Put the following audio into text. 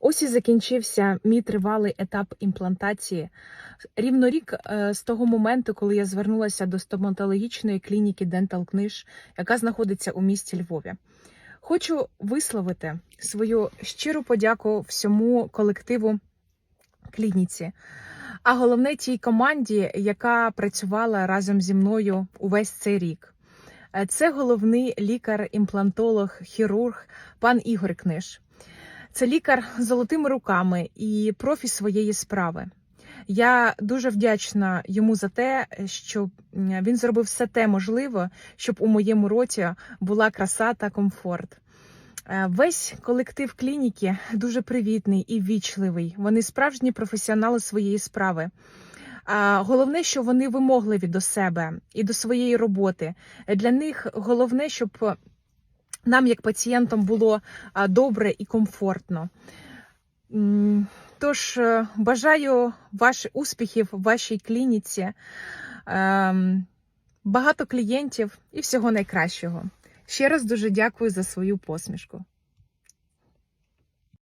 Ось і закінчився мій тривалий етап імплантації. Рівно рік е, з того моменту, коли я звернулася до стоматологічної клініки Dental Книж, яка знаходиться у місті Львові. Хочу висловити свою щиру подяку всьому колективу клініці, а головне тій команді, яка працювала разом зі мною увесь цей рік. Е, Це головний лікар-імплантолог, хірург, пан Ігор Книж. Це лікар з золотими руками і профі своєї справи. Я дуже вдячна йому за те, що він зробив все те можливе, щоб у моєму роті була краса та комфорт. Е, Весь колектив клініки дуже привітний і ввічливий. Вони справжні професіонали своєї справи. Головне, що вони вимогливі до себе і до своєї роботи. Для них головне, щоб нам, як пацієнтам, було добре і комфортно. Тож е, бажаю ваших успіхів в вашій клініці, ем, багато клієнтів і всього найкращого. Ще раз дуже дякую за свою посмішку.